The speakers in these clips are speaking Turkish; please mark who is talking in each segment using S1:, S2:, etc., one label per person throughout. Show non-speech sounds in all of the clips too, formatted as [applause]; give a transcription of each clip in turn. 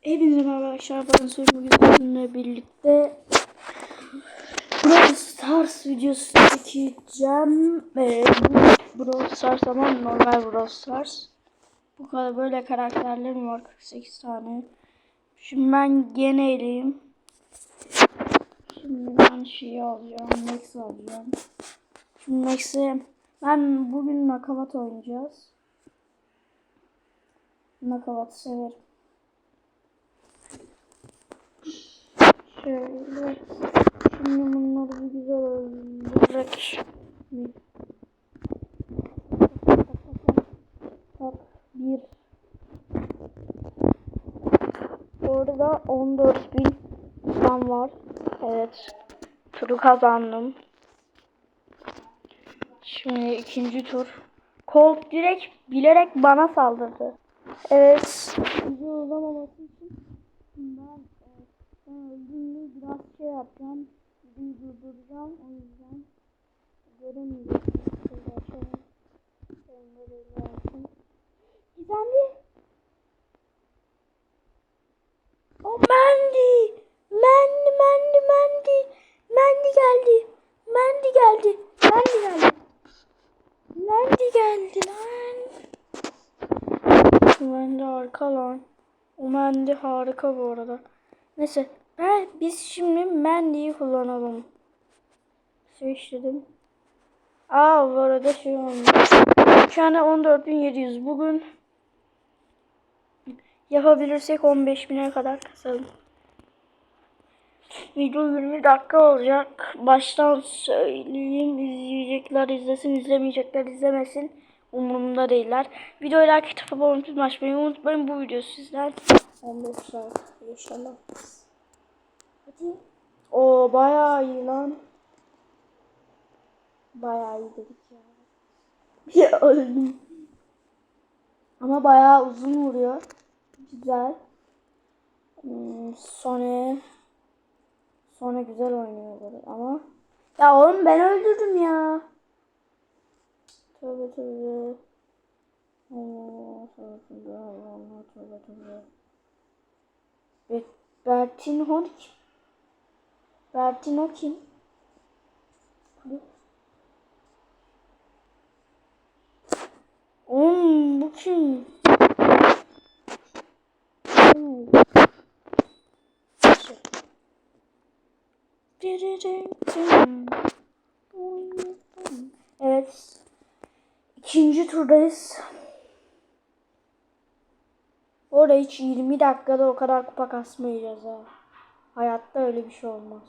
S1: Hepinize merhaba arkadaşlar. Ben Söyle bugün sizinle birlikte Brawl Stars videosu çekeceğim. Ee, bu Brawl Stars ama normal Brawl Stars. Bu kadar böyle karakterlerim var. 48 tane. Şimdi ben geneliyim. Şimdi ben şeyi alacağım. Max alacağım. Şimdi Max'e ben bugün nakavat oynayacağız. Nakavat severim. Şöyle. Şimdi bunları bir güzel öldürerek. Bak bir. Orada 14 bin insan var. Evet. Turu kazandım. Şimdi ikinci tur. Colt direkt bilerek bana saldırdı. Evet. Video uzamaması için ben ben öldüğümde biraz şey yapacağım. Durduracağım. O yüzden göremeyeceksiniz. Şöyle açalım. Gizemli. O Mandy. Mandy, Mandy, Mandy. Mandy geldi. Mandy geldi. Mandy geldi. Mandy geldi lan. Mandy harika lan. O Mandy harika bu arada. Neyse ben, biz şimdi Mandy'yi kullanalım. Seçtim. Aa bu arada şey olmuş. Anda 14.700 bugün yapabilirsek 15.000'e kadar kasalım. Video 20 dakika olacak. Baştan söyleyeyim. izleyecekler izlesin, izlemeyecekler izlemesin. Umurumda değiller. Videoyu like atıp abone unutmayın. Bu video sizden 15 saat inşallah. Hadi. O bayağı iyi lan. Bayağı iyi dedik ya. [laughs] Ya öldüm. Ama bayağı uzun vuruyor. Güzel. Hmm, Sony Sony güzel oynuyor ama ya oğlum ben öldürdüm ya. Tövbe tövbe. Allah tövbe tövbe Bertin Hon kim? Bertin o kim? Oğlum bu kim? Evet. İkinci turdayız. Orada hiç 20 dakikada o kadar kupa kasmayacağız ha. Hayatta öyle bir şey olmaz.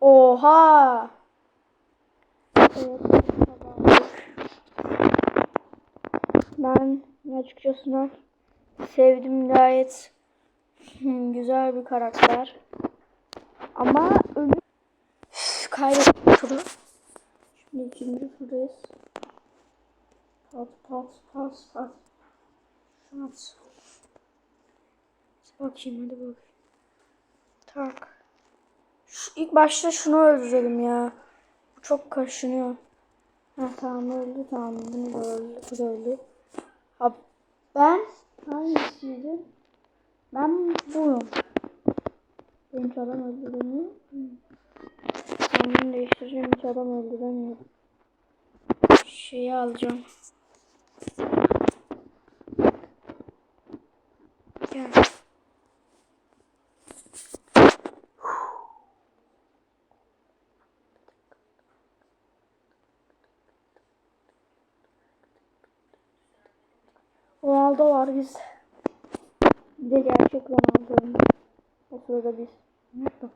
S1: Oha! Evet, ben açıkçası sevdim gayet [laughs] güzel bir karakter. Ama ölü kaybettik turu. Şimdi ikinci turdayız. Pas pas pas pas. Şans. Bakayım hadi bak. Tak. Şu, ilk başta şunu öldürelim ya. Bu çok kaşınıyor. Ha tamam öldü tamam bunu da öldü bu da öldü. Ha, ben hangisiydi? Ben buyum. Benim adam öldüremiyor. Kendimi değiştireceğim hiç adam öldüremiyor. Şeyi alacağım. Gel. Ronaldo var biz. Bir de gerçek Ronaldo. O sırada biz. Mutlu.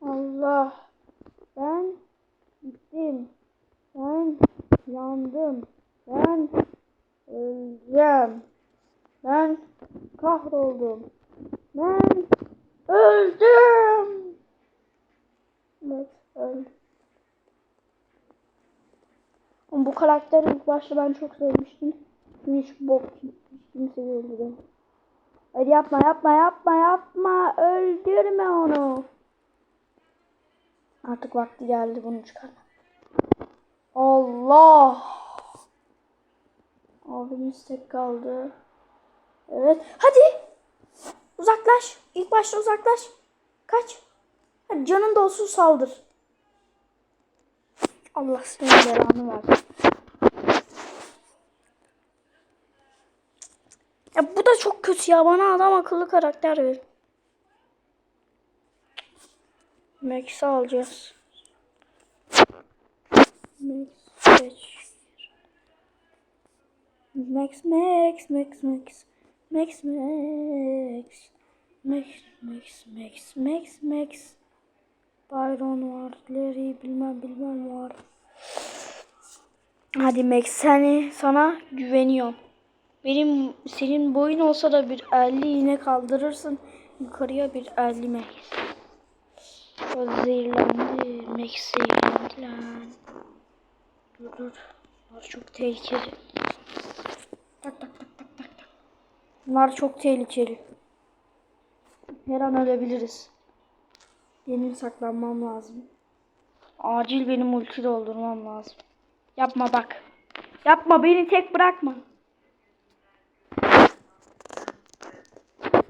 S1: Allah. Ben gittim. Ben yandım. Ben öleceğim. Ben kahroldum. Ben öldüm. Evet, öldüm. Ama bu karakteri ilk başta ben çok sevmiştim. Hiç bok hiç kimseyi öldüremem. Hadi yapma yapma yapma yapma. Öldürme onu. Artık vakti geldi bunu çıkarma. Allah. Abimiz tek kaldı. Evet. Hadi. Uzaklaş. İlk başta uzaklaş. Kaç. Hadi canın da olsun saldır. Allah senin belanı versin. Ya bu da çok kötü ya. Bana adam akıllı karakter ver. Max'i alacağız. Max, seç. Max, Max, Max, Max. Max, Max. Max, Max, Max, Max, Max. Byron var. Larry bilmem bilmem var. Hadi Max seni sana güveniyorum. Benim senin boyun olsa da bir 50 yine kaldırırsın. Yukarıya bir 50 Max. O zehirlendi. Max zehirlendi lan. Dur dur. Bunlar çok tehlikeli. Tak tak tak tak tak. Bunlar çok tehlikeli. Her an ölebiliriz. Benim saklanmam lazım. Acil benim ulti doldurmam lazım. Yapma bak. Yapma beni tek bırakma.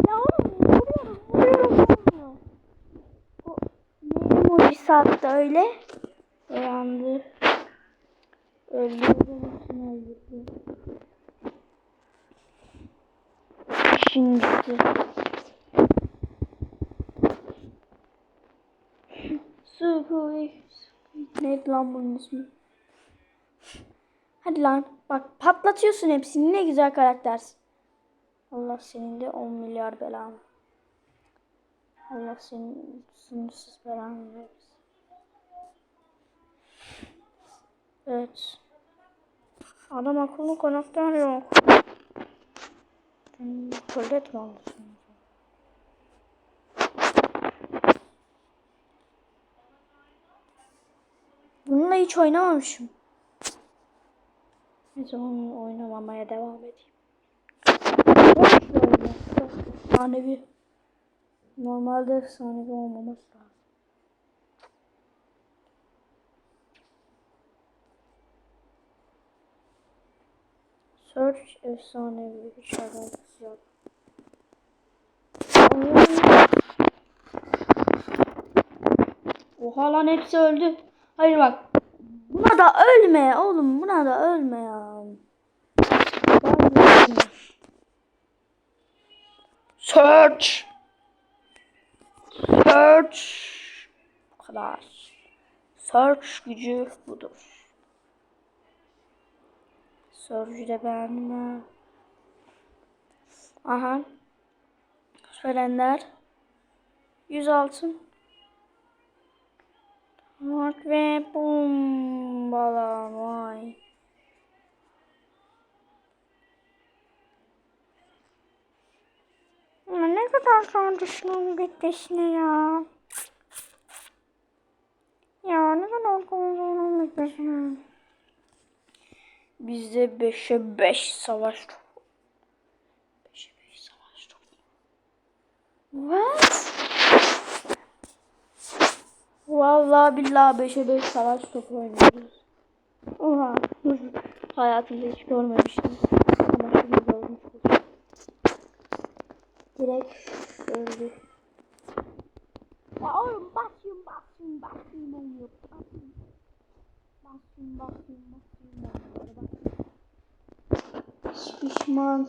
S1: Ya oğlum vuruyorum vuruyorum olmuyor. O neydi o bir saatte öyle? Uyandı. Öldü. Öldü. Şimdi. Suhui. Neydi lan bunun ismi? Hadi lan. Bak patlatıyorsun hepsini. Ne güzel karaktersin. Allah senin de 10 milyar belanı. Allah senin sınırsız belanı. Evet. Adam akıllı karakter yok. Hmm, Tuvalet mi alıyorsun? Hiç oynamamışım. Neyse onu oynamamaya devam edeyim. Efsanevi. Normalde efsanevi olmaması lazım. Search efsanevi. Hiç alakası yok. Oha lan hepsi öldü. Hayır bak. Buna da ölme oğlum. Buna da ölme ya. Search. Search. Bu kadar. Search gücü budur. Search'ü de beğendim ha. Aha. Söylender. 100 altın. Mark ve bombalamay. Ya ne kadar zor düşmanın bitmesine ya. Ya ne kadar onun bitmesine. Bizde 5'e 5 savaş topu. 5'e 5 savaş topu. What? Vallahi billahi 5'e 5 savaş topu oynuyoruz. Oha. Hayatımda hiç görmemiştim. Ama şimdi gördüm. Direkt öldü. Ya oğlum basıyorum basıyorum basıyorum olmuyor. Basıyorum basıyorum basıyorum basıyorum. Pişman.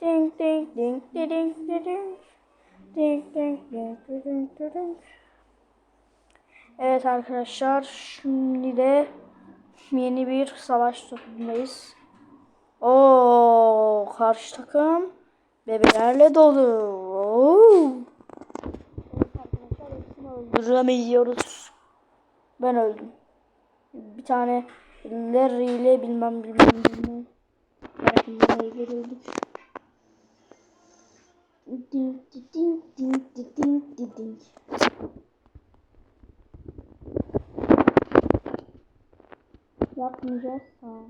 S1: ding ding Ding ding ding ding ding ding ding ding Evet arkadaşlar şimdi de yeni bir savaş topundayız. Oo karşı takım bebelerle dolu. Oo. öldüremiyoruz. Ben öldüm. Bir tane Larry ile bilmem bilmem bilmem. Tarafından öldürüldük. Ding ding ding ding ding ding ding. Yapmayacağız. Tamam.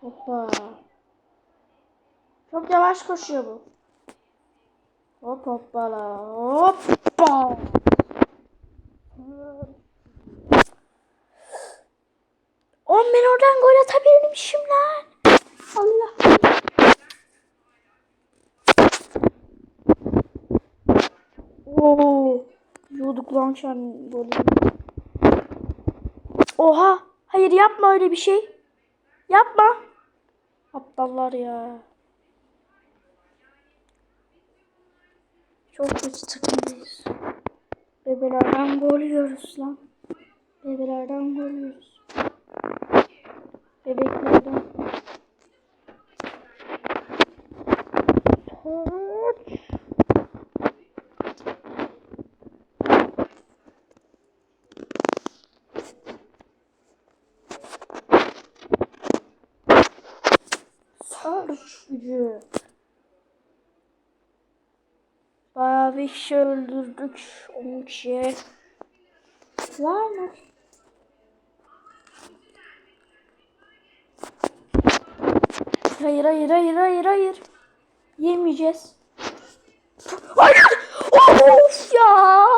S1: Hoppa. Çok yavaş koşuyor bu. Hop hoppala. Hoppa. On ben oradan gol atabilirmişim lan. Allah. Oo. Yiyorduk lan şu an golü. Oha. Hayır yapma öyle bir şey. Yapma. Aptallar ya. Çok kötü takımdayız. Bebelerden gol yiyoruz lan. Bebelerden gol yiyoruz. Bebeklerden. Touch. Sarış gücü. Bayağı bir kişi öldürdük. 10 kişiye. Var mı? Hayır hayır hayır hayır hayır. Yemeyeceğiz. Hayır. Of ya.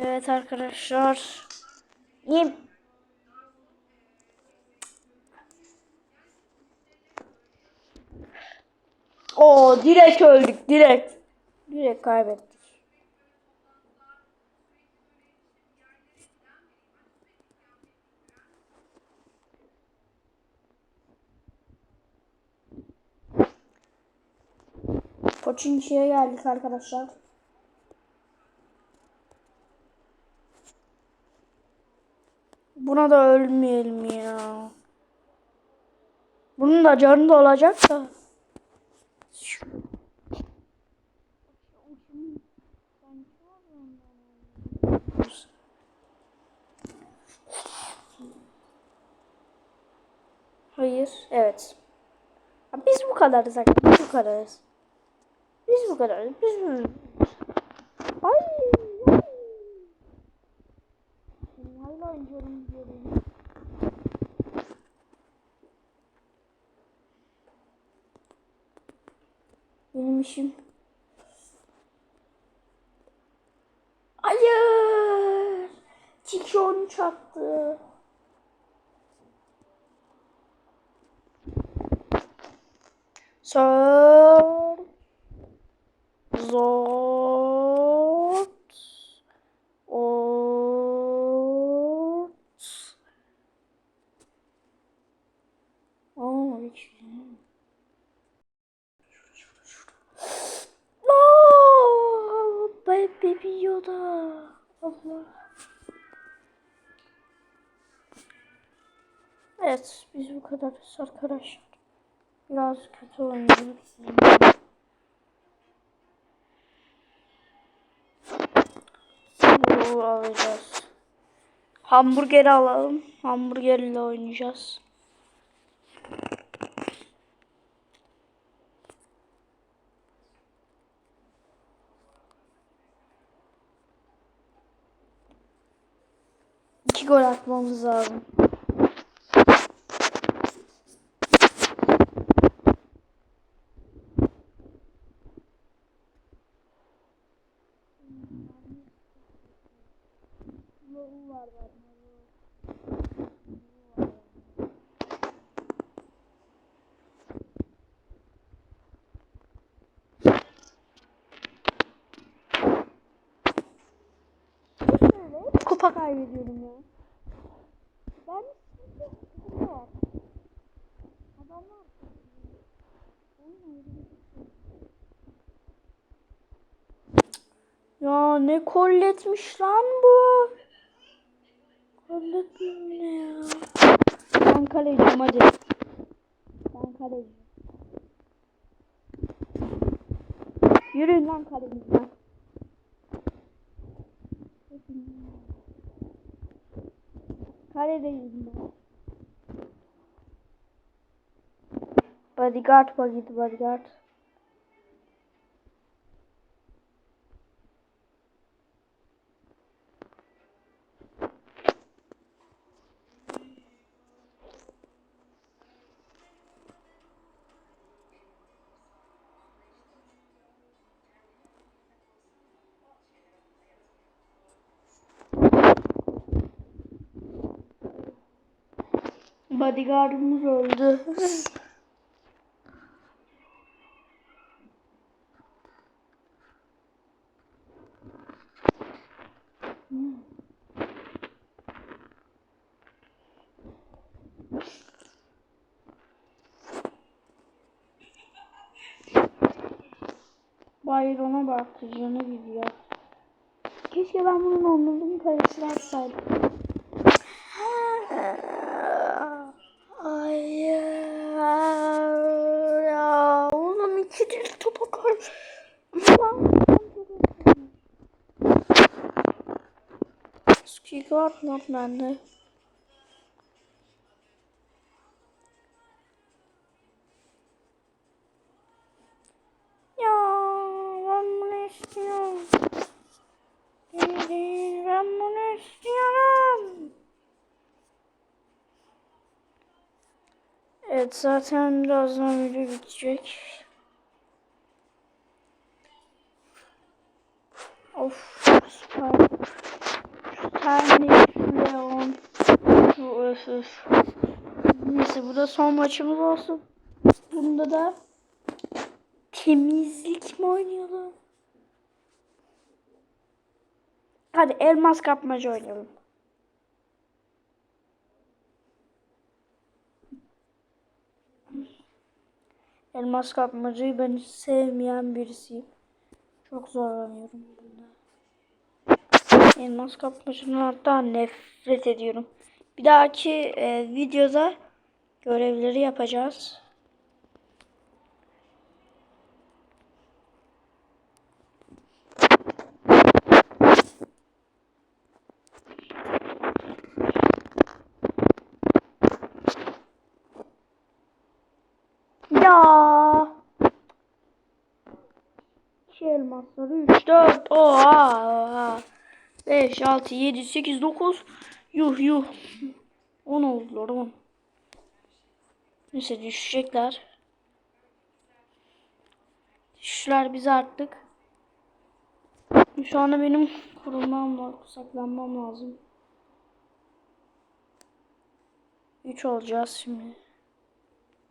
S1: Evet arkadaşlar. Yem. Oo direkt öldük direkt. Direkt kaybettik. Poçinki'ye geldik arkadaşlar. Buna da ölmeyelim ya. Bunun da canı da olacak da. Hayır, evet. Biz bu kadarız. Biz bu kadarız. Biz bu kadarız. Biz bu. Ay. Oynuyorum diyorum. Benim işim. Hayır. Tiki onu çaktı. Sor. Arkadaşlar. Biraz kötü oynuyoruz. Bu alacağız. Hamburgeri alalım. Hamburgerle oynayacağız. İki gol atmamız lazım. Kupa kaybediyorum ya. Ben sıkıntı yok. Adamlar. Oyun öyle bir şey. Ya ne kolletmiş lan bu. Kollet ne ya? Ben kaleciyim hadi. Ben kaleciyim. Yürüyün lan. Kaledeyim ben. Kaledeyiz mi? Bodyguard, bodyguard. Bodyguardımız öldü. Bayron'a baktı canı gidiyor. Keşke ben bunun onluğunu kalesine atsaydım. Hayır ya oğlum iki dil topa kar. Skik var bende. Ya ben bunu istiyorum. Ben bunu istiyorum. Evet zaten birazdan video bitecek. Of süper. Şu tane. Neyse bu da son maçımız olsun. Bunda da temizlik mi oynayalım? Hadi elmas kapmaca oynayalım. Elmas kapmacayı ben sevmeyen birisiyim. Çok zorlanıyorum bunda. Elmas kapmacadan hatta nefret ediyorum. Bir dahaki e, videoda görevleri yapacağız. Ya. İki elmasları 3, 4, oha, oha. 5, 6, 7, 8, 9. Yuh yuh. 10 oldular 10. Neyse düşecekler. Düşüşler bizi arttık. Şu anda benim kurulmam var. Saklanmam lazım. 3 olacağız şimdi.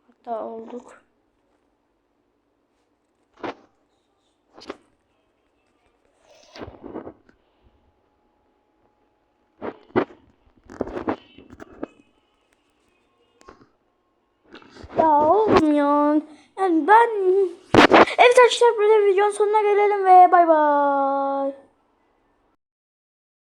S1: Hatta olduk. Ya oğlum ya. Yani ben... Evet arkadaşlar burada videonun sonuna gelelim ve bay bay.